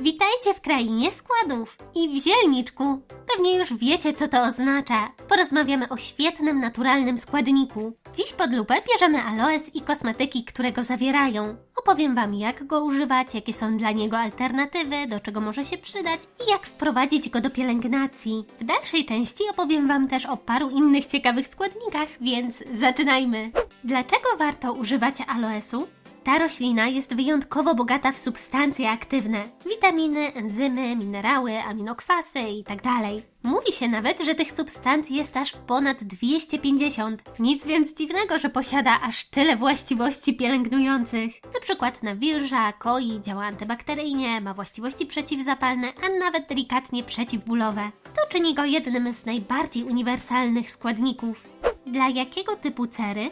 Witajcie w krainie składów i w zielniczku. Pewnie już wiecie, co to oznacza. Porozmawiamy o świetnym, naturalnym składniku. Dziś pod lupę bierzemy aloes i kosmetyki, które go zawierają. Opowiem Wam, jak go używać, jakie są dla niego alternatywy, do czego może się przydać i jak wprowadzić go do pielęgnacji. W dalszej części opowiem Wam też o paru innych ciekawych składnikach, więc zaczynajmy. Dlaczego warto używać aloesu? Ta roślina jest wyjątkowo bogata w substancje aktywne, witaminy, enzymy, minerały, aminokwasy itd. Mówi się nawet, że tych substancji jest aż ponad 250. Nic więc dziwnego, że posiada aż tyle właściwości pielęgnujących. Na przykład nawilża, koi, działa antybakteryjnie, ma właściwości przeciwzapalne, a nawet delikatnie przeciwbólowe. To czyni go jednym z najbardziej uniwersalnych składników. Dla jakiego typu cery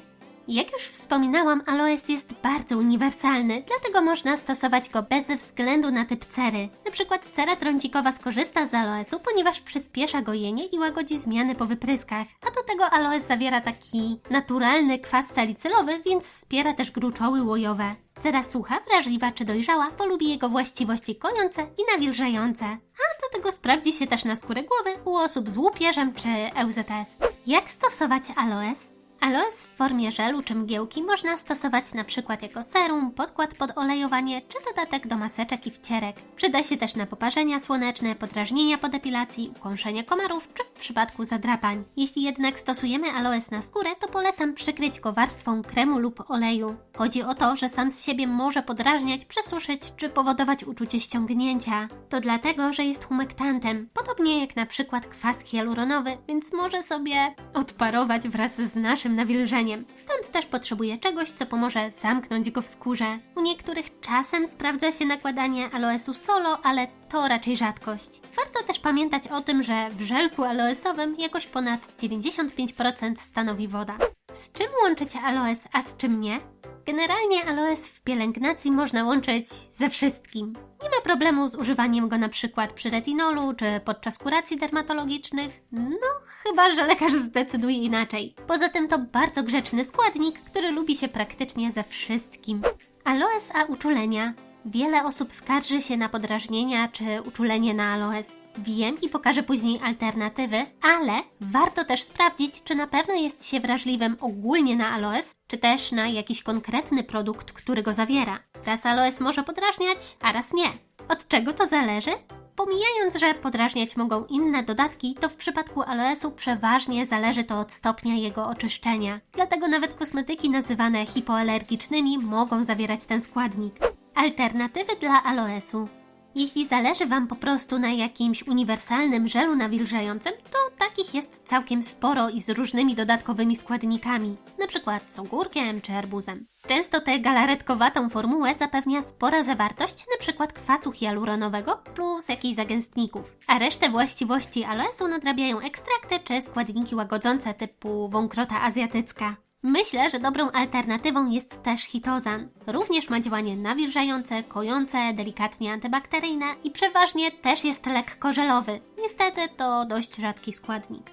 jak już wspominałam, aloes jest bardzo uniwersalny, dlatego można stosować go bez względu na typ cery. Na przykład cera trądzikowa skorzysta z aloesu, ponieważ przyspiesza gojenie i łagodzi zmiany po wypryskach. A do tego aloes zawiera taki naturalny kwas salicylowy, więc wspiera też gruczoły łojowe. Cera sucha, wrażliwa czy dojrzała polubi jego właściwości kojące i nawilżające. A do tego sprawdzi się też na skórę głowy u osób z łupieżem czy EUZS. Jak stosować aloes? Aloes w formie żelu czy mgiełki można stosować na przykład jako serum, podkład pod olejowanie czy dodatek do maseczek i wcierek. Przyda się też na poparzenia słoneczne, podrażnienia po depilacji, ukąszenie komarów czy w przypadku zadrapań. Jeśli jednak stosujemy aloes na skórę, to polecam przykryć go warstwą kremu lub oleju. Chodzi o to, że sam z siebie może podrażniać, przesuszyć czy powodować uczucie ściągnięcia. To dlatego, że jest humektantem, podobnie jak na przykład kwas hialuronowy, więc może sobie odparować wraz z naszym nawilżeniem. Stąd też potrzebuje czegoś, co pomoże zamknąć go w skórze. U niektórych czasem sprawdza się nakładanie aloesu solo, ale to raczej rzadkość. Warto też pamiętać o tym, że w żelku aloesowym jakoś ponad 95% stanowi woda. Z czym łączyć aloes, a z czym nie? Generalnie aloes w pielęgnacji można łączyć ze wszystkim. Nie ma problemu z używaniem go na przykład przy retinolu czy podczas kuracji dermatologicznych. No, chyba że lekarz zdecyduje inaczej. Poza tym to bardzo grzeczny składnik, który lubi się praktycznie ze wszystkim. Aloes a uczulenia. Wiele osób skarży się na podrażnienia czy uczulenie na aloes. Wiem i pokażę później alternatywy, ale warto też sprawdzić, czy na pewno jest się wrażliwym ogólnie na aloes, czy też na jakiś konkretny produkt, który go zawiera. Raz aloes może podrażniać, a raz nie. Od czego to zależy? Pomijając, że podrażniać mogą inne dodatki, to w przypadku aloesu przeważnie zależy to od stopnia jego oczyszczenia. Dlatego nawet kosmetyki nazywane hipoalergicznymi mogą zawierać ten składnik. Alternatywy dla aloesu. Jeśli zależy Wam po prostu na jakimś uniwersalnym żelu nawilżającym, to takich jest całkiem sporo i z różnymi dodatkowymi składnikami, przykład z ogórkiem czy arbuzem. Często tę galaretkowatą formułę zapewnia spora zawartość przykład kwasu hialuronowego plus jakichś zagęstników, a resztę właściwości aloesu nadrabiają ekstrakty czy składniki łagodzące typu wąkrota azjatycka. Myślę, że dobrą alternatywą jest też hitozan. Również ma działanie nawilżające, kojące, delikatnie antybakteryjne i przeważnie też jest lekko żelowy. Niestety to dość rzadki składnik.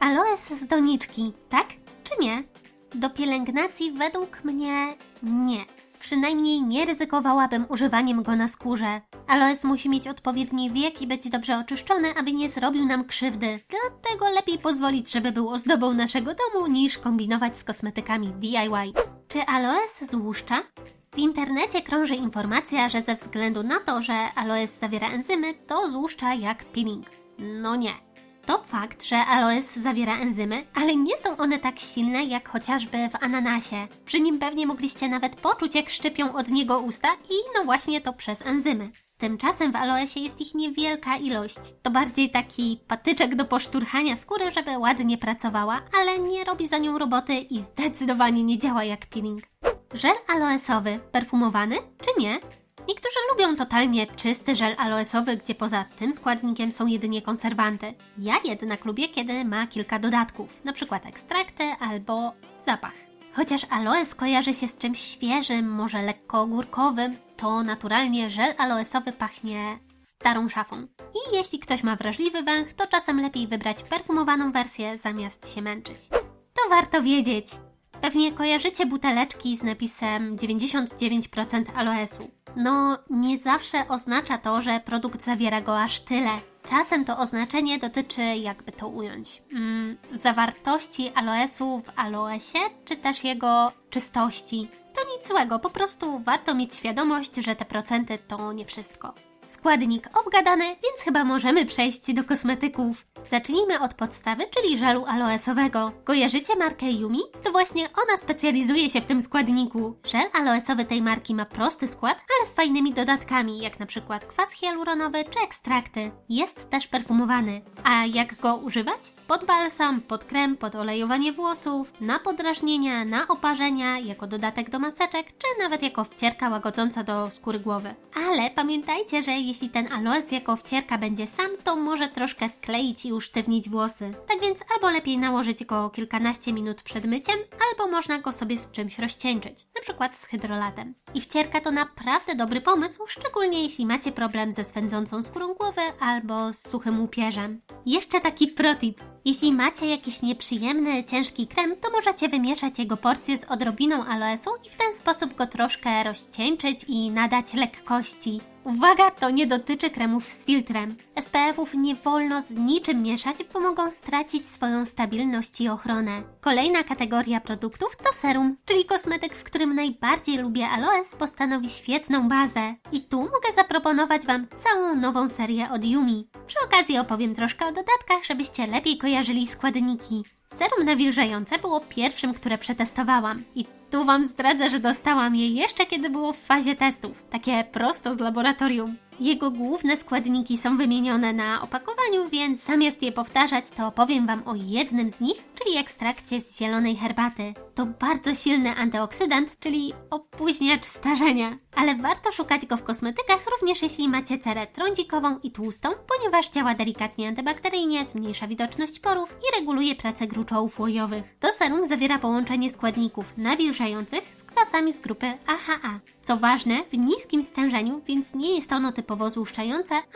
Aloes z doniczki, tak czy nie? Do pielęgnacji według mnie nie. Przynajmniej nie ryzykowałabym używaniem go na skórze. Aloes musi mieć odpowiedni wiek i być dobrze oczyszczony, aby nie zrobił nam krzywdy. Dlatego lepiej pozwolić, żeby był ozdobą naszego domu, niż kombinować z kosmetykami DIY. Czy aloes złuszcza? W internecie krąży informacja, że ze względu na to, że aloes zawiera enzymy, to złuszcza jak peeling. No nie. To fakt, że aloes zawiera enzymy, ale nie są one tak silne jak chociażby w ananasie. Przy nim pewnie mogliście nawet poczuć, jak szczypią od niego usta i no właśnie to przez enzymy. Tymczasem w aloesie jest ich niewielka ilość. To bardziej taki patyczek do poszturchania skóry, żeby ładnie pracowała, ale nie robi za nią roboty i zdecydowanie nie działa jak peeling. Żel aloesowy, perfumowany czy nie? Niektórzy lubią totalnie czysty żel aloesowy, gdzie poza tym składnikiem są jedynie konserwanty. Ja jednak lubię, kiedy ma kilka dodatków, np. ekstrakty albo zapach. Chociaż aloes kojarzy się z czymś świeżym, może lekko ogórkowym, to naturalnie żel aloesowy pachnie starą szafą. I jeśli ktoś ma wrażliwy węch, to czasem lepiej wybrać perfumowaną wersję zamiast się męczyć. To warto wiedzieć. Pewnie kojarzycie buteleczki z napisem 99% aloesu. No, nie zawsze oznacza to, że produkt zawiera go aż tyle. Czasem to oznaczenie dotyczy, jakby to ująć, mm, zawartości aloesu w aloesie, czy też jego czystości. To nic złego, po prostu warto mieć świadomość, że te procenty to nie wszystko. Składnik obgadany, więc chyba możemy przejść do kosmetyków. Zacznijmy od podstawy, czyli żelu aloesowego. Kojarzycie markę Yumi? To właśnie ona specjalizuje się w tym składniku. Żel aloesowy tej marki ma prosty skład, ale z fajnymi dodatkami, jak na przykład kwas hialuronowy czy ekstrakty. Jest też perfumowany. A jak go używać? Pod balsam, pod krem, pod olejowanie włosów, na podrażnienia, na oparzenia, jako dodatek do maseczek, czy nawet jako wcierka łagodząca do skóry głowy. Ale pamiętajcie, że jeśli ten aloes jako wcierka będzie sam, to może troszkę skleić i usztywnić włosy. Tak więc albo lepiej nałożyć go kilkanaście minut przed myciem, albo można go sobie z czymś rozcieńczyć, na przykład z hydrolatem. I wcierka to naprawdę dobry pomysł, szczególnie jeśli macie problem ze swędzącą skórą głowy albo z suchym łupieżem. Jeszcze taki protip. Jeśli macie jakiś nieprzyjemny, ciężki krem, to możecie wymieszać jego porcję z odrobiną aloesu i w ten sposób go troszkę rozcieńczyć i nadać lekkości. Uwaga, to nie dotyczy kremów z filtrem. SPF-ów nie wolno z niczym mieszać, bo mogą stracić swoją stabilność i ochronę. Kolejna kategoria produktów to serum, czyli kosmetyk, w którym najbardziej lubię aloes, bo stanowi świetną bazę. I tu mogę zaproponować Wam całą nową serię od Yumi. Przy okazji opowiem troszkę o dodatkach, żebyście lepiej kojarzyli składniki. Serum nawilżające było pierwszym, które przetestowałam i tu Wam zdradzę, że dostałam je jeszcze kiedy było w fazie testów, takie prosto z laboratorium. Jego główne składniki są wymienione na opakowaniu, więc zamiast je powtarzać, to opowiem Wam o jednym z nich, czyli ekstrakcie z zielonej herbaty. To bardzo silny antyoksydant, czyli opóźniacz starzenia. Ale warto szukać go w kosmetykach, również jeśli macie cerę trądzikową i tłustą, ponieważ działa delikatnie antybakteryjnie, zmniejsza widoczność porów i reguluje pracę gruczołów łojowych. To serum zawiera połączenie składników nawilżających z kwasami z grupy AHA. Co ważne, w niskim stężeniu, więc nie jest ono typowo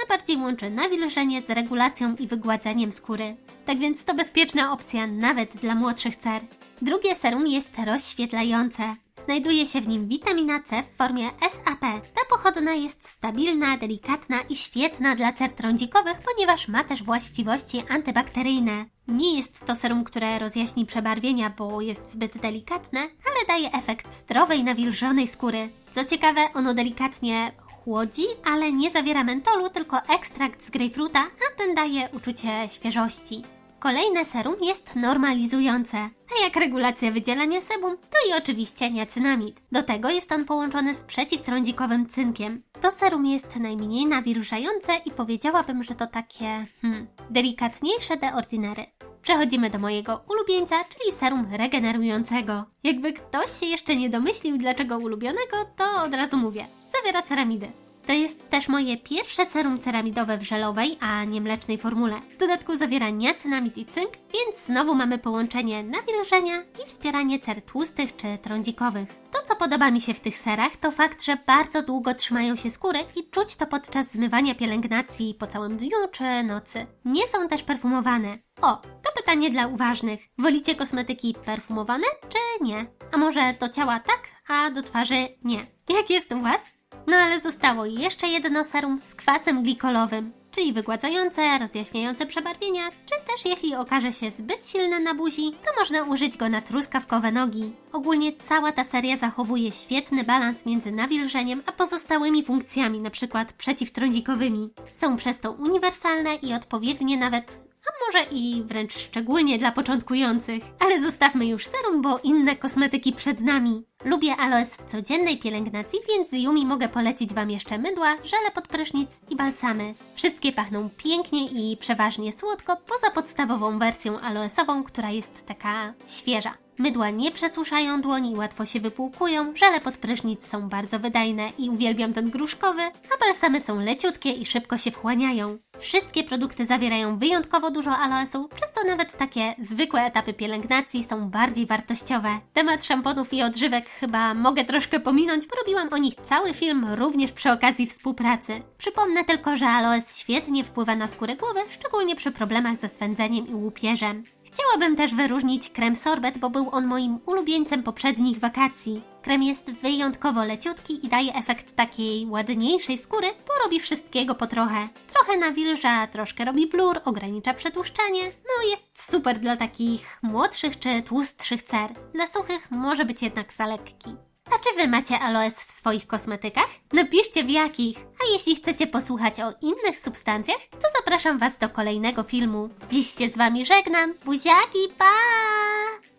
a bardziej łączy nawilżenie z regulacją i wygładzeniem skóry. Tak więc to bezpieczna opcja nawet dla młodszych cer. Drugie serum jest rozświetlające. Znajduje się w nim witamina C w formie SAP. Ta pochodna jest stabilna, delikatna i świetna dla cer trądzikowych, ponieważ ma też właściwości antybakteryjne. Nie jest to serum, które rozjaśni przebarwienia, bo jest zbyt delikatne, ale daje efekt zdrowej, nawilżonej skóry. Co ciekawe, ono delikatnie chłodzi, ale nie zawiera mentolu, tylko ekstrakt z grejpfruta, a ten daje uczucie świeżości. Kolejne serum jest normalizujące, a jak regulacja wydzielania sebum, to i oczywiście niacynamid. Do tego jest on połączony z przeciwtrądzikowym cynkiem. To serum jest najmniej nawilżające i powiedziałabym, że to takie, hmm, delikatniejsze de ordinary. Przechodzimy do mojego ulubieńca, czyli serum regenerującego. Jakby ktoś się jeszcze nie domyślił, dlaczego ulubionego, to od razu mówię. Zawiera ceramidy. To jest też moje pierwsze serum ceramidowe w żelowej, a nie mlecznej formule. W dodatku zawiera niacynamid i cynk, więc znowu mamy połączenie nawilżenia i wspieranie cer tłustych czy trądzikowych. To, co podoba mi się w tych serach, to fakt, że bardzo długo trzymają się skóry i czuć to podczas zmywania pielęgnacji po całym dniu czy nocy. Nie są też perfumowane. O, to pytanie dla uważnych. Wolicie kosmetyki perfumowane czy nie? A może do ciała tak, a do twarzy nie? Jak jest u Was? No ale zostało jeszcze jedno serum z kwasem glikolowym, czyli wygładzające, rozjaśniające przebarwienia, czy też jeśli okaże się zbyt silne na buzi, to można użyć go na truskawkowe nogi. Ogólnie cała ta seria zachowuje świetny balans między nawilżeniem a pozostałymi funkcjami, np. przeciwtrądzikowymi. Są przez to uniwersalne i odpowiednie nawet a może i wręcz szczególnie dla początkujących. Ale zostawmy już serum, bo inne kosmetyki przed nami. Lubię aloes w codziennej pielęgnacji, więc z Yumi mogę polecić Wam jeszcze mydła, żele pod prysznic i balsamy. Wszystkie pachną pięknie i przeważnie słodko, poza podstawową wersją aloesową, która jest taka świeża. Mydła nie przesuszają dłoni, łatwo się wypłukują, żele pod prysznic są bardzo wydajne i uwielbiam ten gruszkowy, a balsamy są leciutkie i szybko się wchłaniają. Wszystkie produkty zawierają wyjątkowo dużo aloesu, przez co nawet takie zwykłe etapy pielęgnacji są bardziej wartościowe. Temat szamponów i odżywek chyba mogę troszkę pominąć, bo robiłam o nich cały film również przy okazji współpracy. Przypomnę tylko, że aloes świetnie wpływa na skórę głowy, szczególnie przy problemach ze swędzeniem i łupieżem. Chciałabym też wyróżnić krem sorbet, bo był on moim ulubieńcem poprzednich wakacji. Krem jest wyjątkowo leciutki i daje efekt takiej ładniejszej skóry, bo robi wszystkiego po trochę. Trochę nawilża, troszkę robi blur, ogranicza przetłuszczanie. No jest super dla takich młodszych czy tłustszych cer. Dla suchych może być jednak za lekki. A czy wy macie aloes w swoich kosmetykach? Napiszcie w jakich. A jeśli chcecie posłuchać o innych substancjach, to zapraszam was do kolejnego filmu. Dziś się z wami żegnam. Buziaki, pa!